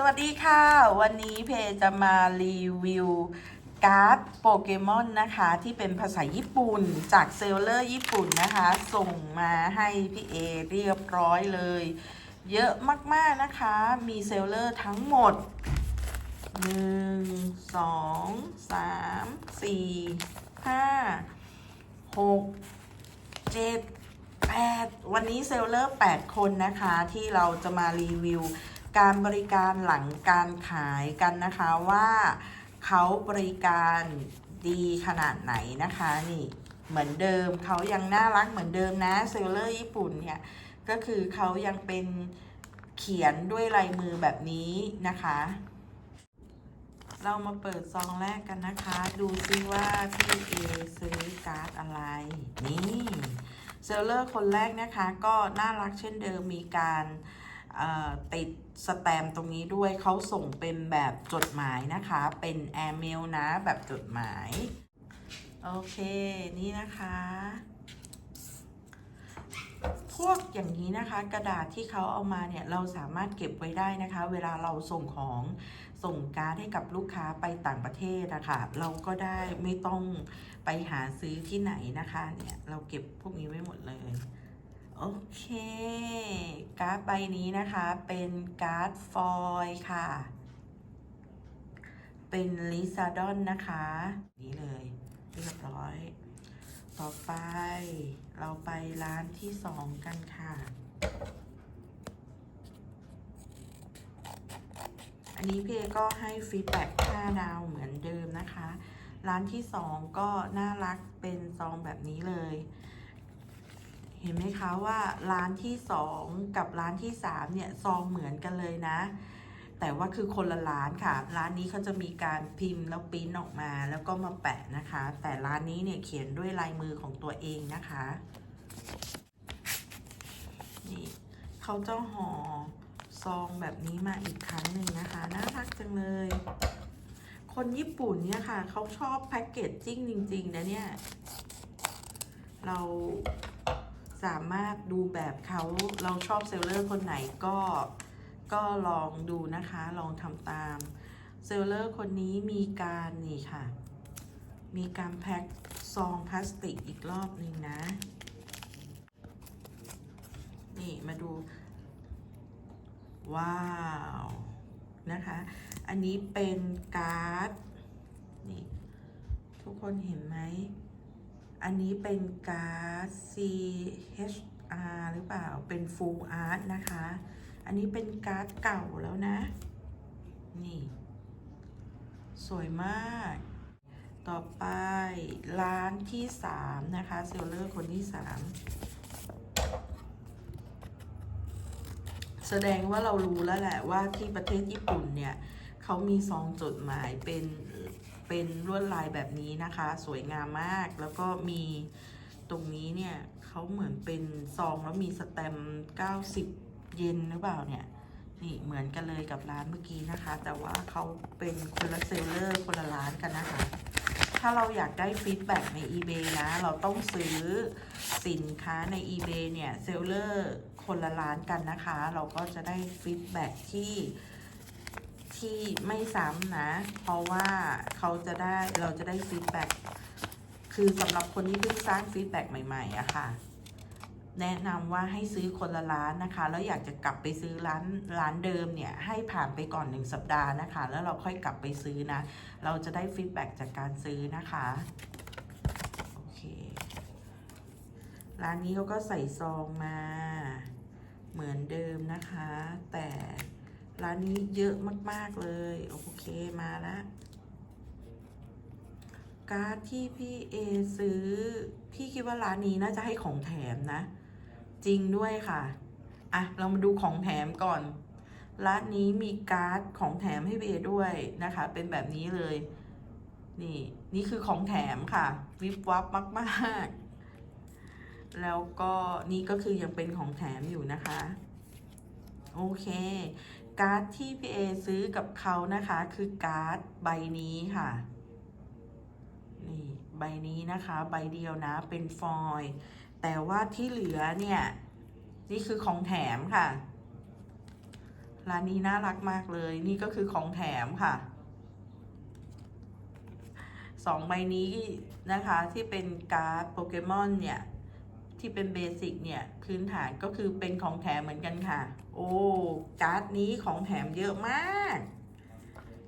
สวัสดีค่ะ วันนี้เพจะมารีวิว การ์ดโปเกมอนนะคะ ที่เป็นภาษาญี่ปุ่นจากเซลเลอร์ญี่ปุ่นนะคะ ส่งมาให้พี่เอเรียบร้อยเลย เยอะมากๆนะคะ มีเซลเลอร์ทั้งหมด 1 2 3 4 5 6 7 8 วันนี้เซลเลอร์ 8 คนนะคะที่เราจะมารีวิว การบริการหลังการขายกันนะคะว่าเขาบริการดีขนาดไหนนะคะนี่เหมือนเดิมเขายังน่ารักเหมือนเดิมนะเซลเลอร์ญี่ปุ่นเนี่ยก็คือเขายังเป็นเขียนด้วยลายมือแบบนี้นะคะ เรามาเปิดซองแรกกันนะคะ ดูซิว่าพี่เอซื้อการ์ดอะไร นี่เซลเลอร์คนแรกนะคะก็น่ารักเช่นเดิมมีการ ติดสแตมตรงนี้ด้วยเขาส่งเป็นแบบจดหมายนะคะ เป็นแอร์เมลนะแบบจดหมาย โอเค นี่นะคะ พวกอย่างนี้นะคะ กระดาษที่เขาเอามาเนี่ย เราสามารถเก็บไว้ได้นะคะ เวลาเราส่งของส่งการ์ดให้กับลูกค้าไปต่างประเทศนะคะเราก็ได้ไม่ต้องไปหาซื้อที่ไหนนะคะเนี่ย เราเก็บพวกนี้ไว้หมดเลย โอเค การ์ดใบนี้นะคะเป็นการ์ดฟอยค่ะ เป็นลิซาดอนนะคะ นี่เลยเรียบร้อย ต่อไปเราไปร้านที่สองกันค่ะ อันนี้พี่เอก็ให้ฟีดแบ็ก5ดาวเหมือนเดิมนะคะ ร้านที่สองก็น่ารักเป็นซองแบบนี้เลย เห็นไหมคะว่าร้านที่สองกับร้านที่สามเนี่ย ซองเหมือนกันเลยนะ แต่ว่าคือคนละร้านค่ะ ร้านนี้เขาจะมีการพิมพ์แล้วปริ้นออกมาแล้วก็มาแปะนะคะ แต่ร้านนี้เนี่ยเขียนด้วยลายมือของตัวเองนะคะนี่เขาจะห่อซองแบบนี้มาอีกครั้งหนึ่งนะคะน่ารักจังเลย คนญี่ปุ่นเนี่ยค่ะเขาชอบแพ็กเกจจิ้งจริงๆนะเนี่ยเรา สามารถดูแบบเขาเราชอบเซลเลอร์คนไหนก็ก็ลองดูนะคะ ลองทำตามเซลเลอร์คนนี้มีการนี่ค่ะ มีการแพ็คซองพลาสติกอีกรอบหนึ่งนะ นี่มาดู ว้าว นะคะ อันนี้เป็นการ์ด นี่ ทุกคนเห็นไหม อันนี้เป็นการ์ด CHR หรือเปล่า เป็น Full Art นะคะ อันนี้เป็นการ์ดเก่าแล้วนะ นี่ สวยมาก ต่อไปร้านที่ 3 นะคะ เซลเลอร์คนที่ 3 แสดงว่าเรารู้แล้วแหละว่าที่ประเทศญี่ปุ่นเนี่ย เขามีซองจดหมายเป็น เป็นลวดลายแบบนี้นะคะ สวยงามมาก แล้วก็มีตรงนี้เนี่ยเขาเหมือนเป็นซองแล้วมีสแตมป์90 เยนหรือเปล่าเนี่ย นี่เหมือนกันเลยกับร้านเมื่อกี้นะคะ แต่ว่าเขาเป็นคนละเซลเลอร์คนละร้านกันนะคะ ถ้าเราอยากได้ฟีดแบ็กใน eBay นะ เราต้องซื้อสินค้าใน eBay เนี่ยเซลเลอร์คนละร้านกันนะคะ เราก็จะได้ฟีดแบ็กที่ ที่ไม่ซ้ำนะ เพราะว่าเขาจะได้เราจะได้ฟีดแบ็กคือสำหรับคนที่เพิ่งสร้างฟีดแบ็กใหม่ๆอะค่ะ แนะนำว่าให้ซื้อคนละร้านนะคะ แล้วอยากจะกลับไปซื้อร้านร้านเดิมเนี่ย ให้ผ่านไปก่อนหนึ่งสัปดาห์นะคะ แล้วเราค่อยกลับไปซื้อนะ เราจะได้ฟีดแบ็กจากการซื้อนะคะโอเคร้านนี้เขาก็ใส่ซองมาเหมือนเดิมนะคะ แต่ ร้านนี้เยอะมาก ๆ เลย โอเคมาล้วการ์ดที่พี่เอซื้อ พี่คิดว่าร้านนี้น่าจะให้ของแถมนะ จริงด้วยค่ะ อะ เรามาดูของแถมก่อน ร้านนี้มีการ์ดของแถมให้เบด้วยนะคะ เป็นแบบนี้เลย นี่ นี่คือของแถมค่ะ วิบวับมากๆแล้วก็นี่ก็คือยังเป็นของแถมอยู่นะคะ โอเค การ์ดที่พี่เอซื้อกับเขานะคะ คือการ์ดใบนี้ค่ะนี่ใบนี้นะคะ ใบเดียวนะเป็นฟอยล์แต่ว่าที่เหลือเนี่ย นี่คือของแถมค่ะร้านนี้น่ารักมากเลย นี่ก็คือของแถมค่ะสองใบนี้นะคะที่เป็นการ์ดโปเกมอนเนี่ย ที่เป็นเบสิกเนี่ยพื้นฐานก็คือเป็นของแถมเหมือนกันค่ะ โอ้การ์ดนี้ของแถมเยอะมาก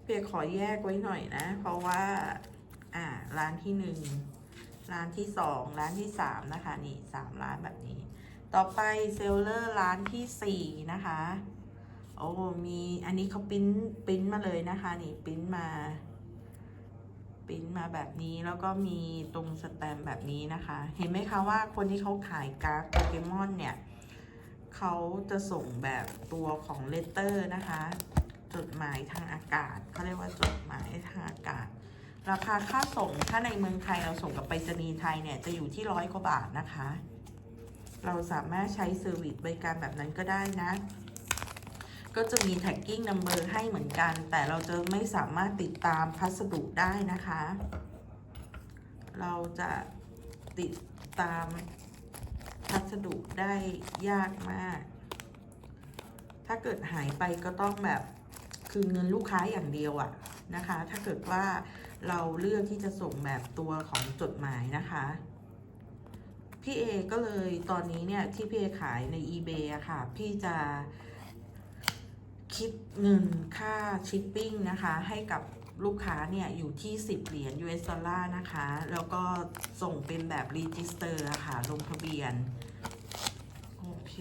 เพียขอแยกไว้หน่อยนะ เพราะว่า อ่าร้านที่หนึ่งร้านที่สองร้านที่สามนะคะ นี่สามร้านแบบนี้ ต่อไปเซลเลอร์ร้านที่สี่นะคะโอ้มีอันนี้เขาปริ้นปริ้นมาเลยนะคะ นี่ปริ้นมา ปริ้นมาแบบนี้แล้วก็มีตรงสแตมแบบนี้นะคะ เห็นไหมคะว่าคนที่เขาขายการ์ดโปเกมอนเนี่ยเขาจะส่งแบบตัวของเลตเตอร์นะคะ จดหมายทางอากาศเขาเรียกว่าจดหมายทางอากาศ ราคาค่าส่งถ้าในเมืองไทยเราส่งกับไปรษณีย์ไทยเนี่ยจะอยู่ที่ร้อยกว่าบาทนะคะ เราสามารถใช้เซอร์วิสบริการแบบนั้นก็ได้นะ ก็จะมี tagging number ให้เหมือนกัน แต่เราจะไม่สามารถติดตามพัสดุได้นะคะ เราจะติดตามพัสดุได้ยากมาก ถ้าเกิดหายไปก็ต้องแบบคืนเงินลูกค้าอย่างเดียวอะนะคะ ถ้าเกิดว่าเราเลือกที่จะส่งแบบตัวของจดหมายนะคะพี่เอก็เลยตอนนี้เนี่ยที่พี่เอขายใน eBay อะค่ะ พี่จะ คิดเงินค่าชิปปิ้งนะคะ ให้กับลูกค้าเนี่ย อยู่ที่ 10 เหรียญ US ดอลลาร์นะคะ แล้วก็ส่งเป็นแบบรีจิสเตอร์ค่ะ ลงทะเบียน โอเค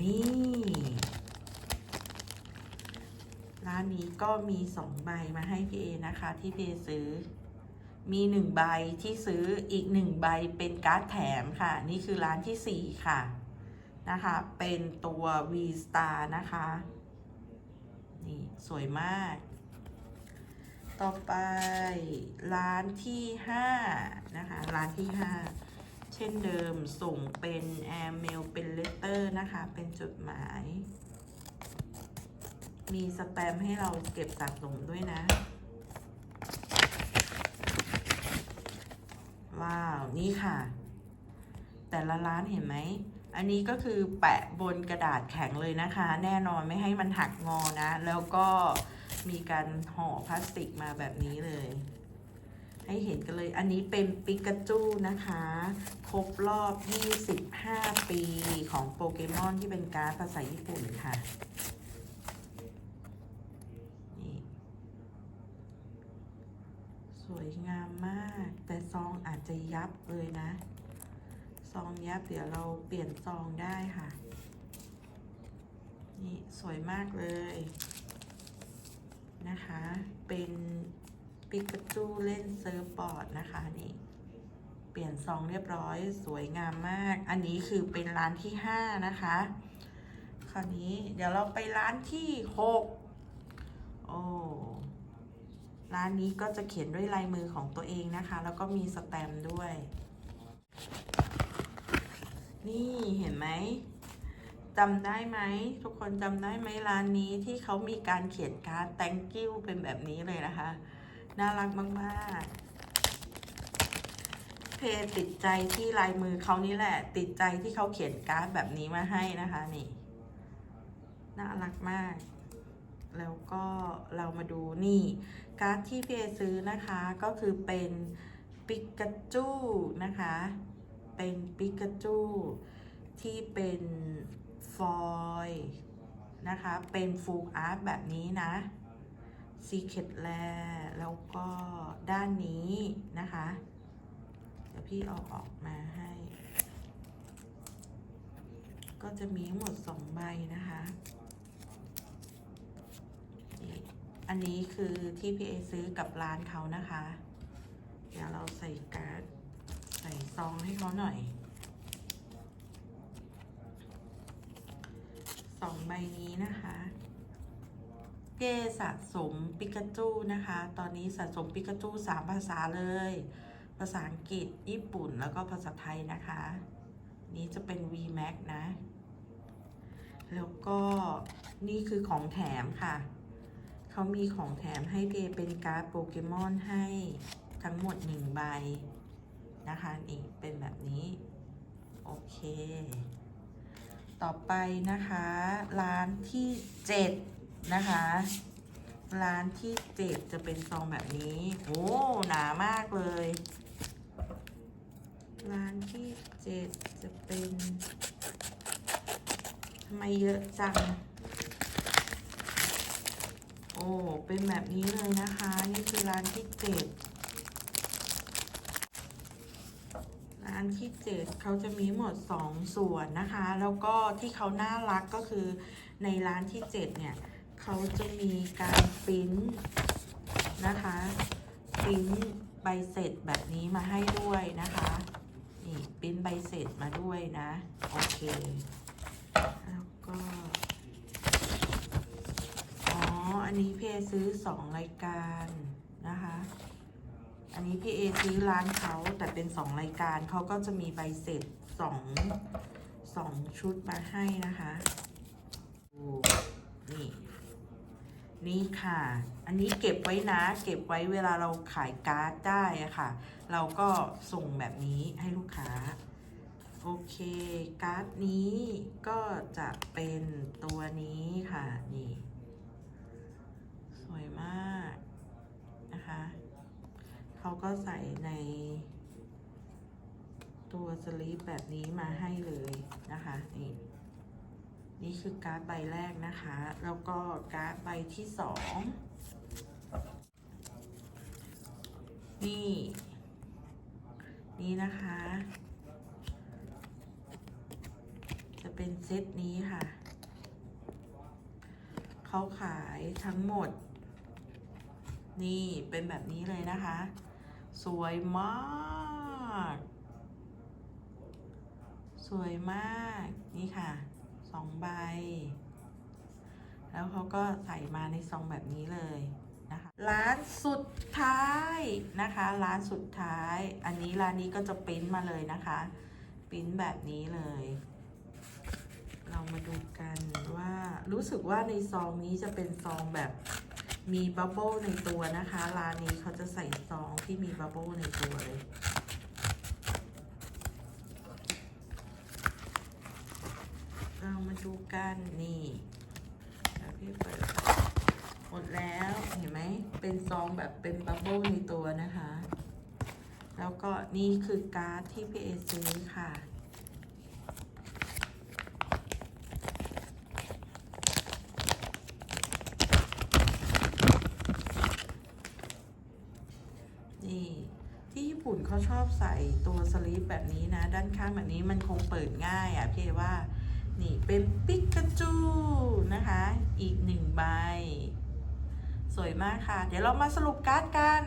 นี่ ร้านนี้ก็มี 2 ใบมาให้พี่เอนะคะ ที่พี่เอซื้อ มีหนึ่งใบที่ซื้ออีกหนึ่งใบเป็นการ์ดแถมค่ะ นี่คือร้านที่สี่ค่ะ นะคะ เป็นตัว V Star นะคะ นี่สวยมาก ต่อไปร้านที่ห้านะคะ ร้านที่ห้าเช่นเดิมส่งเป็นแอร์เมลเป็นเลตเตอร์นะคะ เป็นจดหมาย มีสแตมให้เราเก็บสะสมด้วยนะ ว้าว นี่ค่ะ แต่ละร้านเห็นไหม อันนี้ก็คือแปะบนกระดาษแข็งเลยนะคะ แน่นอนไม่ให้มันหักงอนะ แล้วก็มีการห่อพลาสติกมาแบบนี้เลย ให้เห็นกันเลย อันนี้เป็นปิกาจูนะคะ ครบรอบ 25 ปีของโปเกมอนที่เป็นการ์ดภาษาญี่ปุ่นค่ะนี่สวยงามมาก แต่ซองอาจจะยับเลยนะ องยับเดี๋ยวเราเปลี่ยนซองได้ค่ะ นี่สวยมากเลยนะคะ เป็นปิกาจูเล่นเซิร์ฟบอร์ดนะคะนี่เปลี่ยนซองเรียบร้อยสวยงามมาก อันนี้คือเป็นร้านที่ 5 นะคะ คราวนี้เดี๋ยวเราไปร้านที่ 6 โอ้ร้านนี้ก็จะเขียนด้วยลายมือของตัวเองนะคะ แล้วก็มีสแตมป์ด้วย นี่เห็นไหมจำได้ไหมทุกคนจำได้ไหมร้านนี้ที่เขามีการเขียนการ์ด thank you เป็นแบบนี้เลยนะคะ น่ารักมากๆ เพติดใจที่ลายมือเขานี่แหละ ติดใจที่เขาเขียนการ์ดแบบนี้มาให้นะคะนี่น่ารักมาก แล้วก็เรามาดูนี่ การ์ดที่เอซื้อนะคะก็คือเป็นปิกาจูนะคะ เป็นปิกาจูที่เป็นฟอยนะคะ เป็นฟูลอาร์ตแบบนี้นะ Secret l a i r แล้วก็ด้านนี้นะคะ เดี๋ยวพี่เอาออกมาให้ ก็จะมีหมดสองใบนะคะอันนี้คือที่พี่เอซื้อกับร้านเขานะคะ เดี๋ยวเราใส่การ์ด ส่ซองให้เขาหน่อย สองใบนี้นะคะเกสะสมปิกาจูนะคะ ตอนนี้สะสมปิกาจูสามภาษาเลย ภาษาอังกฤษ ญี่ปุ่น แล้วก็ภาษาไทยนะคะ นี้จะเป็น VMAX นะ แล้วก็นี่คือของแถมค่ะ เขามีของแถมให้เกเป็นการ์ดโปเกมอนให้ทั้งหมดหนึ่งใบ นะคะนี่เป็นแบบนี้โอเค ต่อไปนะคะ ร้านที่เจ็ดนะคะ ร้านที่เจ็ดจะเป็นซองแบบนี้โอ้หนามากเลย ร้านที่เจ็ดจะเป็นทำไมเยอะจังโอ้ เป็นแบบนี้เลยนะคะ นี่คือร้านที่เจ็ด ร้าน ที่เจ็ดเขาจะมีหมดสองส่วนนะคะ แล้วก็ที่เขาน่ารักก็คือในร้านที่เจ็ดเนี่ย เขาจะมีการปริ้นนะคะปริ้นใบเสร็จแบบนี้มาให้ด้วยนะคะ นี่ปริ้นใบเสร็จมาด้วยนะ โอเค แล้วก็ อ๋อ อันนี้พี่เอซื้อสองรายการนะคะ อันนี้พี่เอซื้อร้านเขาแต่เป็นสองรายการเขาก็จะมีใบเสร็จสองสองชุดมาให้นะคะดูนี่นี่ค่ะ อันนี้เก็บไว้นะ เก็บไว้เวลาเราขายการ์ดได้อะค่ะ เราก็ส่งแบบนี้ให้ลูกค้า โอเค การ์ดนี้ก็จะเป็นตัวนี้ค่ะ นี่ สวยมากนะคะ เขาก็ใส่ใน ตัวสลีปแบบนี้มาให้เลยนะคะ นี่ นี่คือการ์ดใบแรกนะคะ แล้วก็การ์ดใบที่สองนี่ นี่นะคะ จะเป็นเซตนี้ค่ะ เขาขายทั้งหมดนี่เป็นแบบนี้เลยนะคะ สวยมาก สวยมากนี่ค่ะสองใบ แล้วเขาก็ใส่มาในซองแบบนี้เลยนะคะร้านสุดท้ายนะคะร้านสุดท้าย อันนี้ร้านนี้ก็จะปริ้นมาเลยนะคะปริ้นแบบนี้เลย เรามาดูกันว่ารู้สึกว่าในซองนี้จะเป็นซองแบบ มีบับเบิลในตัวนะคะร้านนี้เขาจะใส่ซองที่มีบับเบิลในตัวเลยเรามาดูกันนี่เดี๋ยวพี่เปิดหมดแล้วเห็นไหมเป็นซองแบบเป็นบับเบิลในตัวนะคะ แล้วก็นี่คือการ์ดที่พี่เอซื้อค่ะ นี่ ที่ญี่ปุ่นเขาช อบใส่ตัวสลีปแบบนี้นะ ด้านข้างแบบนี้มันคงเปิดง่ายอะพี่ว่า นี่เป็นปิกาจูนะคะ อีกหนึ่งใบ สวยมากค่ะ เดี๋ยวเรามาสรุปการ์ดกัน